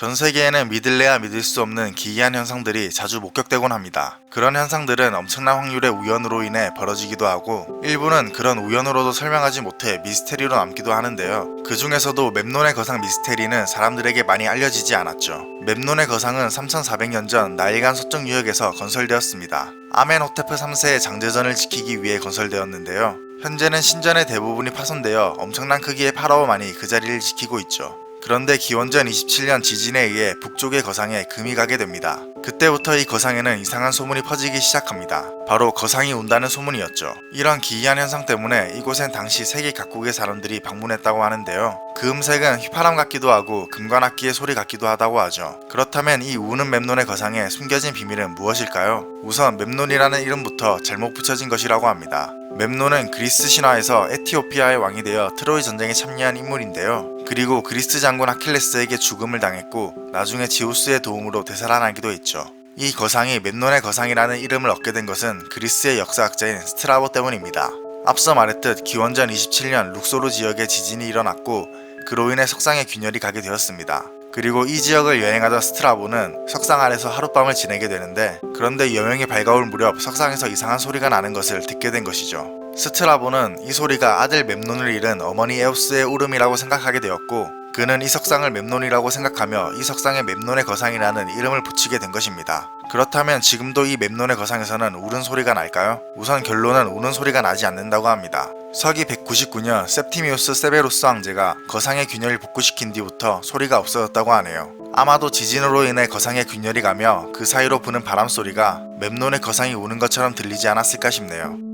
전 세계에는 믿을래야 믿을 수 없는 기이한 현상들이 자주 목격되곤 합니다. 그런 현상들은 엄청난 확률의 우연으로 인해 벌어지기도 하고 일부는 그런 우연으로도 설명하지 못해 미스테리로 남기도 하는데요. 그 중에서도 맵논의 거상 미스테리는 사람들에게 많이 알려지지 않았죠. 맵논의 거상은 3400년 전 나일간 서쪽 유역에서 건설되었습니다. 아멘호테프 3세의 장제전을 지키기 위해 건설되었는데요. 현재는 신전의 대부분이 파손되어 엄청난 크기의 파라오만이 그 자리를 지키고 있죠. 그런데 기원전 27년 지진에 의해 북쪽의 거상에 금이 가게 됩니다. 그때부터 이 거상에는 이상한 소문이 퍼지기 시작합니다. 바로 거상이 온다는 소문이었죠. 이런 기이한 현상 때문에 이곳엔 당시 세계 각국의 사람들이 방문했다고 하는데요. 그 음색은 휘파람 같기도 하고 금관악기의 소리 같기도 하다고 하죠. 그렇다면 이 우는 맵논의 거상에 숨겨진 비밀은 무엇일까요? 우선 맵논이라는 이름부터 잘못 붙여진 것이라고 합니다. 맵논은 그리스 신화에서 에티오피아의 왕이 되어 트로이 전쟁에 참여한 인물인데요. 그리고 그리스 장군 아킬레스에게 죽음을 당했고 나중에 지우스의 도움으로 되살아나기도 했죠. 이 거상이 맵논의 거상이라는 이름을 얻게 된 것은 그리스의 역사학자인 스트라보 때문입니다. 앞서 말했듯 기원전 27년 룩소르 지역에 지진이 일어났고 그로 인해 석상에 균열이 가게 되었습니다. 그리고 이 지역을 여행하던 스트라보는 석상 아래서 하룻밤을 지내게 되는데 그런데 여명이 밝아올 무렵 석상에서 이상한 소리가 나는 것을 듣게 된 것이죠. 스트라보는 이 소리가 아들 맵논을 잃은 어머니 에오스의 울음이라고 생각하게 되었고 그는 이 석상을 맵논이라고 생각하며 이 석상에 맵논의 거상이라는 이름을 붙이게 된 것입니다. 그렇다면 지금도 이 맵논의 거상에서는 울은 소리가 날까요? 우선 결론은 우는 소리가 나지 않는다고 합니다. 서기 199년 septimius 세베로스 황제가 거상의 균열을 복구시킨 뒤부터 소리가 없어졌다고 하네요. 아마도 지진으로 인해 거상의 균열이 가며 그 사이로 부는 바람 소리가 맵논의 거상이 우는 것처럼 들리지 않았을까 싶네요.